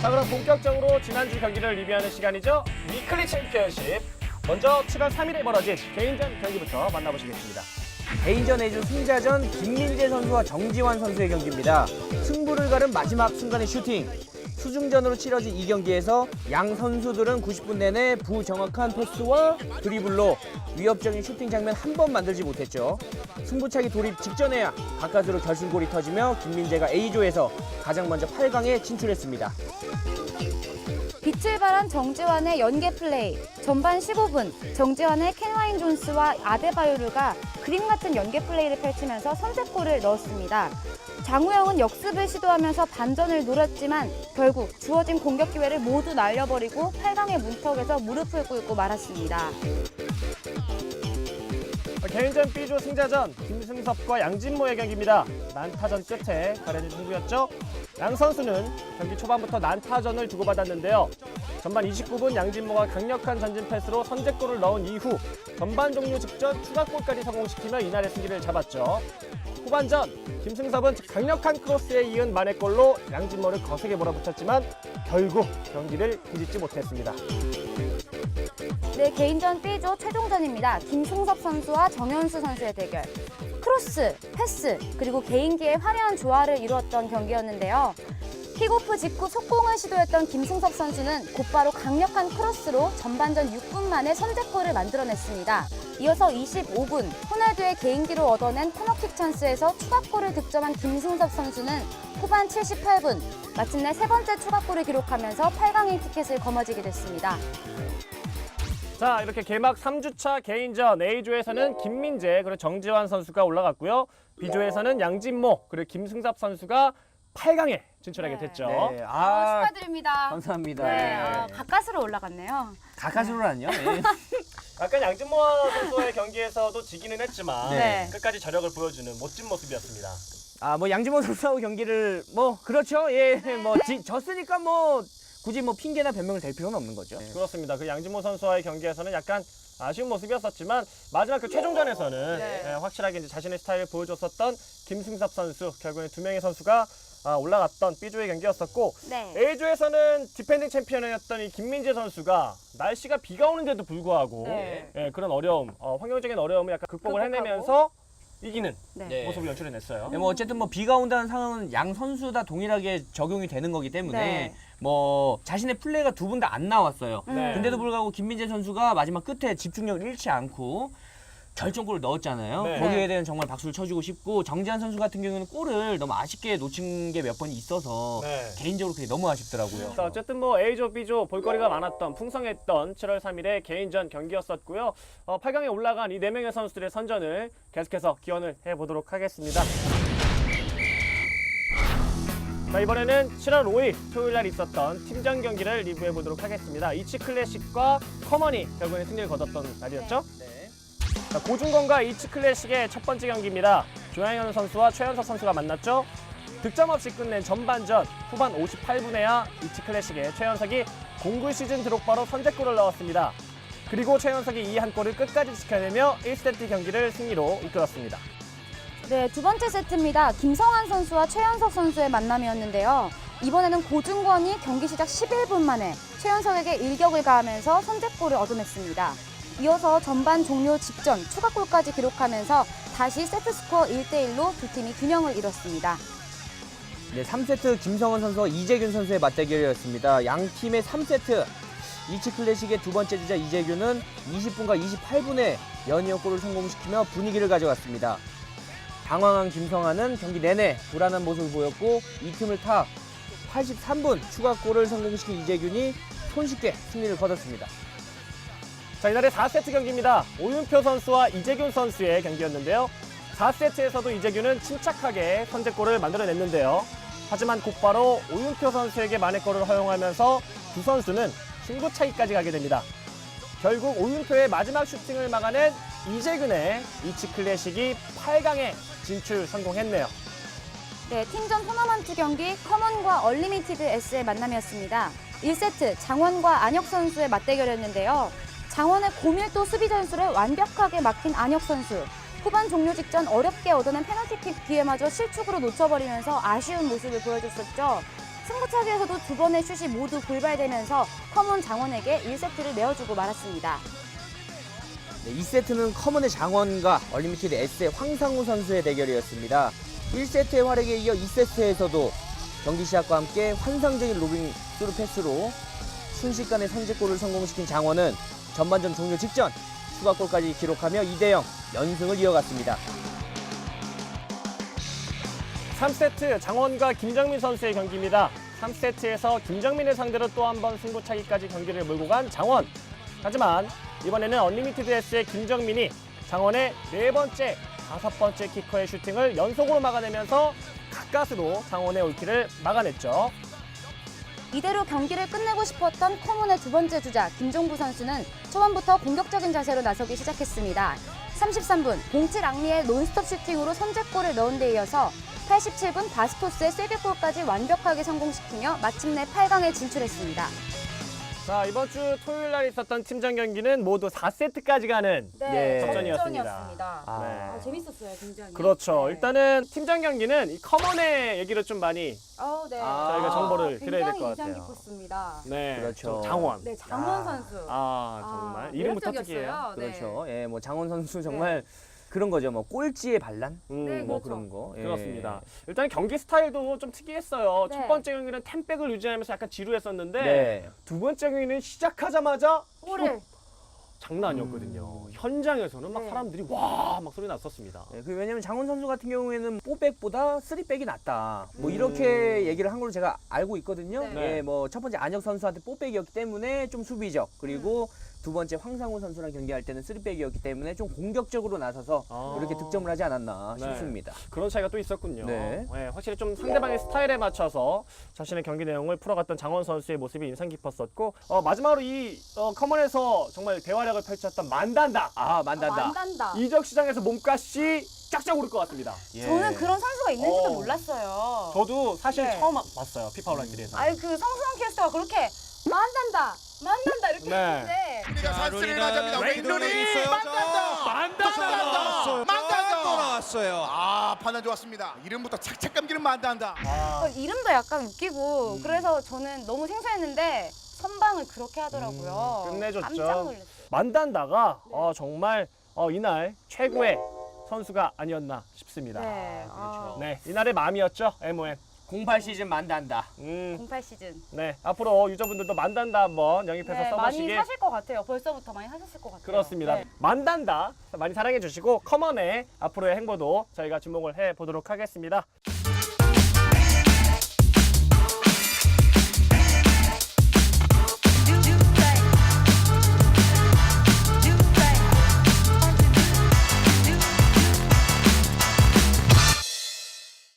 자 그럼 본격적으로 지난주 경기를 리뷰하는 시간이죠. 위클리 챔피언십. 먼저 7월 3일에 벌어진 개인전 경기부터 만나보시겠습니다. 개인전 A조 승자전 김민재 선수와 정지환 선수의 경기입니다. 승부를 가른 마지막 순간의 슈팅. 수중전으로 치러진 이 경기에서 양 선수들은 90분 내내 부정확한 패스와 드리블로 위협적인 슈팅 장면 한 번 만들지 못했죠. 승부차기 돌입 직전에야 가까스로 결승골이 터지며 김민재가 A조에서 가장 먼저 8강에 진출했습니다. 빛을 발한 정지환의 연계 플레이. 전반 15분 정지환의 켄와인 존스와 아데바요르가 그림 같은 연계 플레이를 펼치면서 선제골을 넣었습니다. 장우영은 역습을 시도하면서 반전을 노렸지만 결국 주어진 공격 기회를 모두 날려버리고 8강의 문턱에서 무릎을 꿇고 말았습니다. 개인전 B조 승자전 김승섭과 양진모의 경기입니다. 난타전 끝에 가려진 승부였죠. 양 선수는 경기 초반부터 난타전을 주고받았는데요. 전반 29분 양진모가 강력한 전진 패스로 선제골을 넣은 이후 전반 종료 직전 추가골까지 성공시키며 이날의 승기를 잡았죠. 후반전 김승섭은 강력한 크로스에 이은 만회골로 양진모를 거세게 몰아붙였지만 결국 경기를 뒤집지 못했습니다. 네, 개인전 B조 최종전입니다. 김승섭 선수와 정현수 선수의 대결. 크로스, 패스, 그리고 개인기의 화려한 조화를 이루었던 경기였는데요. 킥오프 직후 속공을 시도했던 김승섭 선수는 곧바로 강력한 크로스로 전반전 6분 만에 선제골을 만들어냈습니다. 이어서 25분 호날두의 개인기로 얻어낸 코너킥 찬스에서 추가골을 득점한 김승섭 선수는 후반 78분 마침내 세 번째 추가골을 기록하면서 8강의 티켓을 거머쥐게 됐습니다. 자 이렇게 개막 3주차 개인전 A조에서는 김민재 그리고 정지환 선수가 올라갔고요. B조에서는 양진모 그리고 김승섭 선수가 8강에 진출하게 네. 됐죠. 네, 아, 아, 축하드립니다. 감사합니다. 네, 아, 가까스로 올라갔네요. 가까스로란요? 예. 약간 양진모 선수의 경기에서도 지기는 했지만 네. 끝까지 저력을 보여주는 멋진 모습이었습니다. 아, 뭐 양지모 선수하고 경기를 뭐 그렇죠. 예, 뭐 지, 졌으니까 뭐 굳이 뭐 핑계나 변명을 댈 필요는 없는 거죠. 그렇습니다. 그 양진모 선수와의 경기에서는 약간 아쉬운 모습이었었지만 마지막 그 최종전에서는 네. 예, 확실하게 이제 자신의 스타일을 보여줬었던 김승섭 선수 결국엔 두 명의 선수가 아, 올라갔던 B조의 경기였었고 네. A조에서는 디펜딩 챔피언이었던 이 김민재 선수가 날씨가 비가 오는데도 불구하고 네. 예, 그런 어려움, 어, 환경적인 어려움을 약간 극복을 극복하고. 해내면서 이기는 네. 네. 모습을 연출해냈어요. 네, 뭐 어쨌든 뭐 비가 온다는 상황은 양 선수 다 동일하게 적용이 되는 거기 때문에 네. 뭐 자신의 플레이가 두 분 다 안 나왔어요. 네. 근데도 불구하고 김민재 선수가 마지막 끝에 집중력을 잃지 않고 결정골을 넣었잖아요. 네. 거기에 대한 정말 박수를 쳐주고 싶고 정지한 선수 같은 경우는 골을 너무 아쉽게 놓친 게 몇 번이 있어서 네. 개인적으로 그게 너무 아쉽더라고요. 자, 어쨌든 뭐 A조, B조 볼거리가 많았던 풍성했던 7월 3일의 개인전 경기였었고요. 어, 8강에 올라간 이 4명의 선수들의 선전을 계속해서 기원을 해보도록 하겠습니다. 자, 이번에는 7월 5일 토요일 날 있었던 팀전 경기를 리뷰해 보도록 하겠습니다. 이치 클래식과 커머니 결국엔 승리를 거뒀던 날이었죠. 네. 자, 고준건과 이치 클래식의 첫 번째 경기입니다. 조양현 선수와 최현석 선수가 만났죠. 득점 없이 끝낸 전반전 후반 58분에야 이치 클래식의 최현석이 공구 시즌 드록바로 선제골을 넣었습니다. 그리고 최현석이 이 한 골을 끝까지 지켜내며 1세트 경기를 승리로 이끌었습니다. 네, 두 번째 세트입니다. 김성환 선수와 최현석 선수의 만남이었는데요. 이번에는 고준권이 경기 시작 11분 만에 최현석에게 일격을 가하면서 선제골을 얻어냈습니다. 이어서 전반 종료 직전 추가골까지 기록하면서 다시 세트 스코어 1대1로 두 팀이 균형을 이뤘습니다. 네, 3세트 김성원 선수와 이재균 선수의 맞대결이었습니다. 양 팀의 3세트 이치 클래식의 두 번째 주자 이재균은 20분과 28분에 연이어 골을 성공시키며 분위기를 가져갔습니다. 당황한 김성환은 경기 내내 불안한 모습을 보였고 이 틈을 타 83분 추가골을 성공시킨 이재균이 손쉽게 승리를 거뒀습니다. 자, 이날의 4세트 경기입니다. 오윤표 선수와 이재균 선수의 경기였는데요. 4세트에서도 이재균은 침착하게 선제골을 만들어냈는데요. 하지만 곧바로 오윤표 선수에게 만회골을 허용하면서 두 선수는 승부 차이까지 가게 됩니다. 결국 오윤표의 마지막 슈팅을 막아낸 이재균의 이치 클래식이 8강에 진출 성공했네요. 네, 팀전 토너먼트 경기 커먼과 얼리미티드 S의 만남이었습니다. 1세트 장원과 안혁 선수의 맞대결이었는데요. 장원의 고밀도 수비 전술을 완벽하게 막힌 안혁 선수. 후반 종료 직전 어렵게 얻어낸 페널티킥 기회마저 실축으로 놓쳐버리면서 아쉬운 모습을 보여줬었죠. 승부차기에서도 두 번의 슛이 모두 골발되면서 커먼 장원에게 1세트를 내어주고 말았습니다. 네, 2세트는 커먼의 장원과 얼리미티드 S의 황상우 선수의 대결이었습니다. 1세트의 활약에 이어 2세트에서도 경기 시작과 함께 환상적인 로빙 스루 패스로 순식간에 선제골을 성공시킨 장원은 전반전 종료 직전 추가골까지 기록하며 2대0 연승을 이어갔습니다. 3세트 장원과 김정민 선수의 경기입니다. 3세트에서 김정민을 상대로 또 한 번 승부차기까지 경기를 몰고 간 장원. 하지만 이번에는 언리미티드 S의 김정민이 장원의 네 번째, 다섯 번째 키커의 슈팅을 연속으로 막아내면서 가까스로 장원의 올킬을 막아냈죠. 이대로 경기를 끝내고 싶었던 커먼의 두 번째 주자 김종부 선수는 초반부터 공격적인 자세로 나서기 시작했습니다. 33분 봉치 랑리의 논스톱 슈팅으로 선제골을 넣은 데 이어서 87분 바스토스의 쐐기골까지 완벽하게 성공시키며 마침내 8강에 진출했습니다. 자, 이번 주 토요일 날 있었던 팀전 경기는 모두 4세트까지 가는 네. 접전이었습니다. 아, 네. 재밌었어요, 굉장히. 그렇죠. 네. 일단은 팀전 경기는 이 커먼의 얘기를 좀 많이 어, 네. 아, 저희가 정보를 드려야 될 굉장히 것 인상 같아요. 깊었습니다. 네, 그렇죠. 장원. 네, 장원 아. 선수. 아 정말 아, 이름부터. 특이해요. 네. 그렇죠. 예, 뭐 장원 선수 정말 그런 거죠. 뭐 꼴찌의 반란? 음, 네, 뭐 그렇죠. 그런 거. 예. 그렇습니다. 일단 경기 스타일도 좀 특이했어요. 네. 첫 번째 경기는 템백을 유지하면서 약간 지루했었는데 네. 두 번째 경기는 시작하자마자 골을 장난 아니었거든요. 현장에서는 막 네. 사람들이 와 막 소리 났었습니다. 네, 그 왜냐면 장원 선수 같은 경우에는 4백보다 3백이 낫다. 뭐 음. 이렇게 얘기를 한 걸로 제가 알고 있거든요. 네. 예, 뭐 첫 번째 안혁 선수한테 4백이었기 때문에 좀 수비적. 그리고 두 번째 황상우 선수랑 경기할 때는 3백이었기 때문에 좀 공격적으로 나서서 아. 이렇게 득점을 하지 않았나 네. 싶습니다. 그런 차이가 또 있었군요. 네. 확실히 좀 상대방의 스타일에 맞춰서 자신의 경기 내용을 풀어갔던 장원 선수의 모습이 인상 깊었었고 어, 마지막으로 이 어, 커먼에서 정말 대활약을 펼쳤던 만단다. 아, 만단다. 만단다. 이적 시장에서 몸값이 쫙쫙 오를 것 같습니다. 예. 저는 그런 선수가 있는지도 어. 몰랐어요. 저도 사실 네. 처음 봤어요. 피파 온라인들에서. 아유 그 성수형 캐스터가 그렇게 만단다, 만단다 이렇게 네. 했는데 우리가 산스를 맞합니다. 웨인룬이 만단다. 만단다. 나왔어요. 아 판단 좋았습니다. 이름부터 착착 감기는 만단다. 아, 어, 이름도 약간 웃기고 음. 그래서 저는 너무 생소했는데 선방을 그렇게 하더라고요. 음, 끝내줬죠. 깜짝 놀랐어요. 만단다가 네. 어, 정말 어, 이날 최고의 선수가 아니었나 싶습니다. 네, 아, 네, 이날의 마음이었죠. MON. 08 시즌 만단다. 음, 08 시즌. 네, 앞으로 유저분들도 만단다 한번 영입해서 네, 많이 써보시길 사실 것 같아요. 벌써부터 많이 하셨을 것 같아요. 그렇습니다. 네. 만단다 많이 사랑해 주시고 커먼의 앞으로의 행보도 저희가 주목을 해 보도록 하겠습니다.